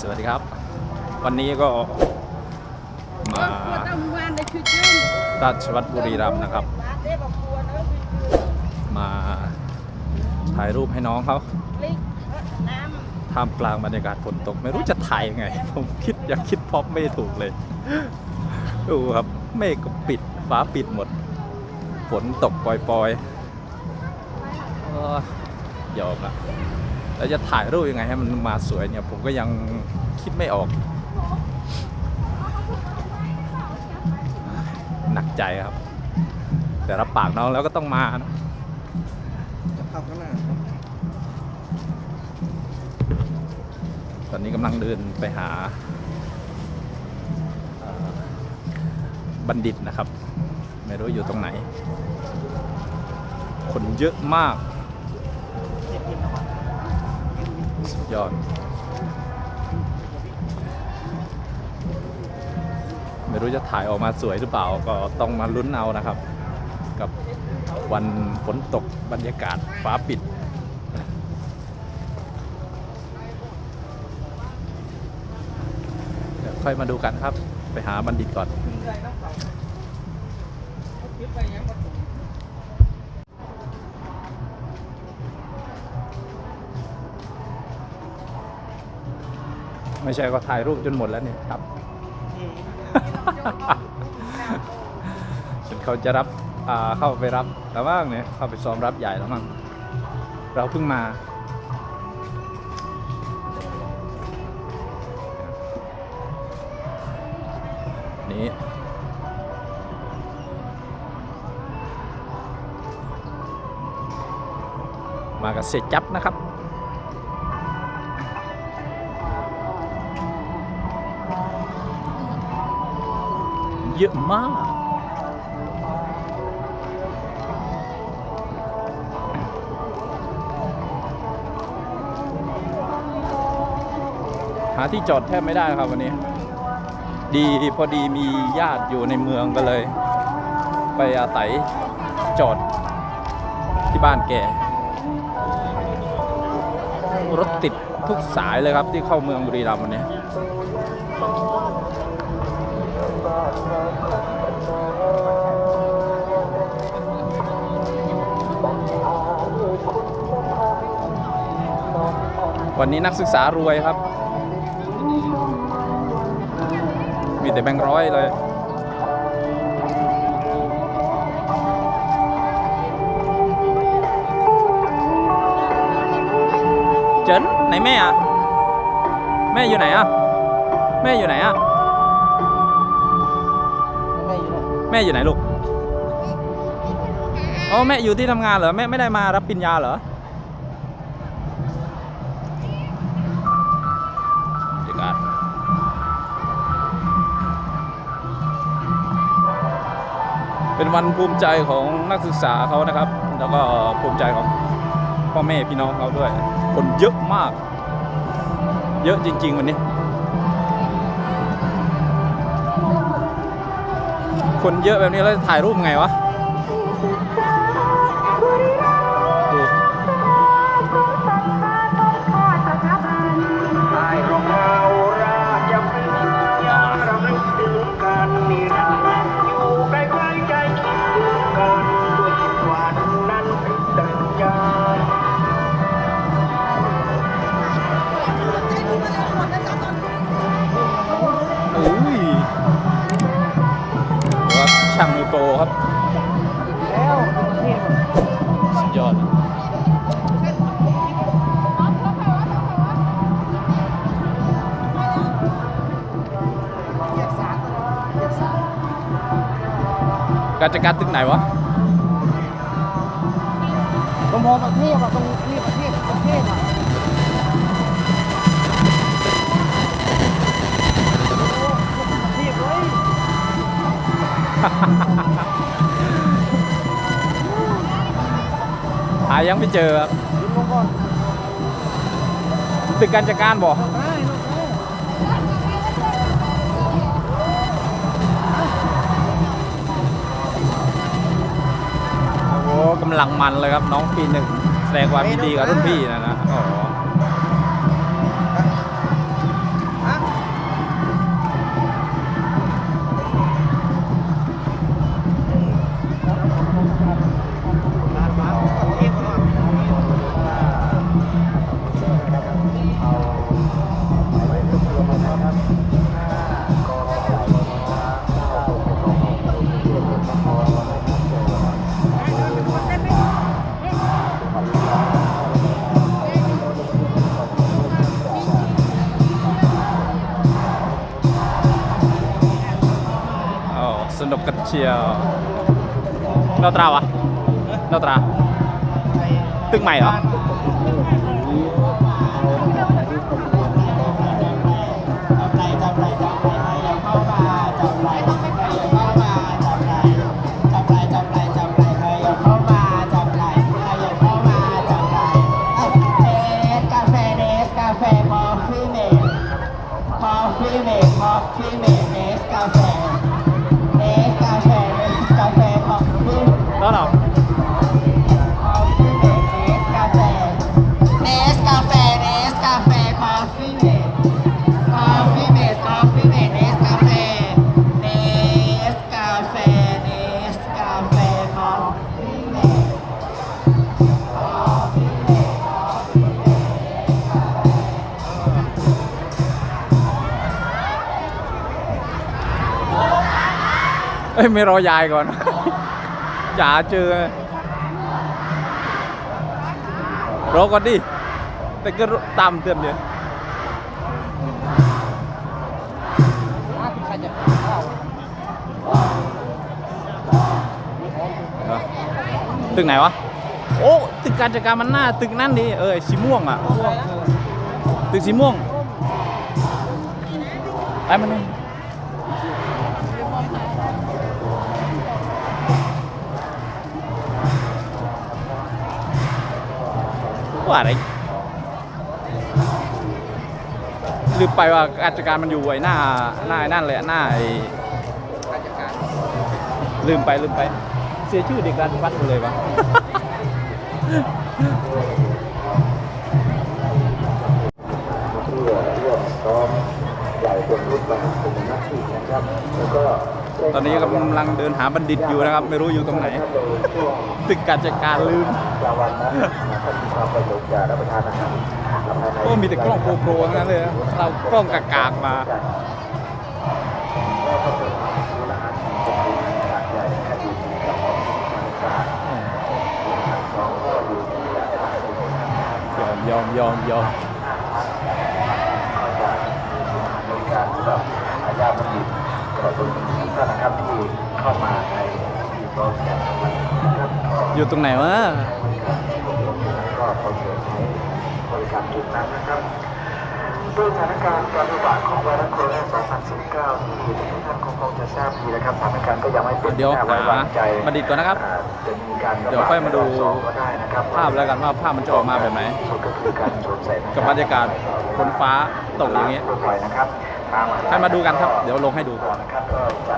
สวัสดีครับ วันนี้ก็มาราชวัตรบุรีรัมย์นะครับ มาถ่ายรูปให้น้องเขาท่ามกลางบรรยากาศฝนตก ไม่รู้จะถ่ายยังไง ผมคิดอยากคิดพร็อพไม่ถูกเลย ดูครับเมฆก็ปิดฟ้าปิดหมด ฝนตกปล่อยๆเออยอมละ แล้วจะถ่ายรูปยังไงให้มันมาสวยเนี่ยผมก็ยังคิดไม่ออก หนักใจครับ แต่รับปากน้องแล้วก็ต้องมานะขับข้างหน้าตอนนี้กำลังเดินไปหาบัณฑิตนะครับ ไม่รู้อยู่ตรงไหน คนเยอะมาก ยอดไม่รู้จะถ่ายออกมาสวยหรือเปล่า ก็ต้องมาลุ้นเอานะครับ กับวันฝนตกบรรยากาศฟ้าปิด เดี๋ยวค่อยมาดูกันครับ ไปหาบัณฑิตก่อน ไม่ใช่ก็ถ่ายรูปจนหมดแล้วเนี่ยครับจนเขาจะรับอ่าเข้าไปรับแล้วบ้างเนี่ยเข้าไปซ้อมรับใหญ่แล้วมั้งเราเพิ่งมานี้มากับเสยจับนะครับ เยอะมากหาที่จอดแทบไม่ได้ครับวันนี้ ดีพอดีมีญาติอยู่ในเมืองก็เลย ไปอาศัยจอดที่บ้านแกรถติดทุกสายเลยครับที่เข้าเมืองบุรีรัมย์วันนี้ วันนี้นักศึกษารวยครับ มีแต่แบงค์ร้อยเลย เจินไหนแม่อะแม่อยู่ไหนอะแม่อยู่ไหนอะ แม่อยู่ไหนลูกอ๋อแม่อยู่ที่ทำงานเหรอแม่ไม่ได้มารับปริญญาเหรอบรรยากาศเป็นวันภูมิใจของนักศึกษาเขานะครับ แล้วก็ภูมิใจของพ่อแม่พี่น้องเขาด้วย คนเยอะมาก เยอะจริง ๆ วันนี้ คนเยอะแบบนี้แล้วถ่ายรูปไงวะ การจัดการตึกไหนวะตรงมอประเทศอะตรงนี้ประเทศประเทศอะโอ้ประเทศเว้ยหายังไม่เจอครับยืนลงก่อนตึกการจัดการบอก กำลังมันเลยครับน้องปีหนึ่งแสดงความยินดีกับรุ่นพี่นะนะอ๋อ เชียวเราตราวะเราตรา ตึกใหม่เหรอ เอ้ยไม่รอยายก่อน จ๋าเจอ รอก่อนดิ แต่ก็ตามเตือนเดียวตึกไหนวะ โอ้ ตึกการจัดการมันหน้า ตึกนั่นดิ เออสีม่วงอะ ตึกสีม่วงไอ้มันนี่ว่ อะไรลืมไปว่าการจัดการมันอยู่ไอ้หน้าหน้าไอ้นั่นเลยอะหน้าไอ้ลืมไปลืมไป เสียชื่อเด็กการวัดไปเลยวะเพื่อร่วมซ้อมใหญ่เป็นรูปแบบเป็นหน้าที่นะครับแล้วก็ ตอนนี้กำลังเดินหาบัณฑิตอยู่นะครับ ไม่รู้อยู่ตรงไหน ตึกการจัดการลืมกลางวันนะนะครับมีความประโยชน์จากรับประทานอาหารภายในโอ้มีแต่กล้องโปรโปรทั้งนั้นเลยนะเรากล้องกากๆมาก็เป็นร้านอาหารเป็นขนาดใหญ่ขนาดดีกับบรรยากาศสองก็อยู่ที่ร้านอาหารยอมยอมยอมยอมบริการสำหรับอาญาบัณฑิตขอบคุ ณทุกท่านนะครับที่เข้ามาในที่โต๊ะแข่งขันนะครับอยู่ตรงไหนวะก็ขอเชิญให้บริการทุกนั้นนะครับด้วยสถานการณ์การระบาดของไวรัสโคโรนา2019 ที่ทุกท่านคงคงจะทราบดีนะครับสถานการณ์ก็ยังไม่เป็นเดี๋ยวที่น่าไว้วางใจหาบัณฑิตก่อนนะครับาจะมีการระบาเดี๋ยวค่อยมาดูระลกสองก็ได้นะครับภาพแล้วกันว่าภาพมันจะออกมาแบบไหนก็คือการสวมใส่หน้กับบรรยากาศฝนฟ้าตกอย่างเงี้ยทั่วไปนะครับ ตามให้มาดูกันครับ เดี๋ยวลงให้ดูนะครับก็จะ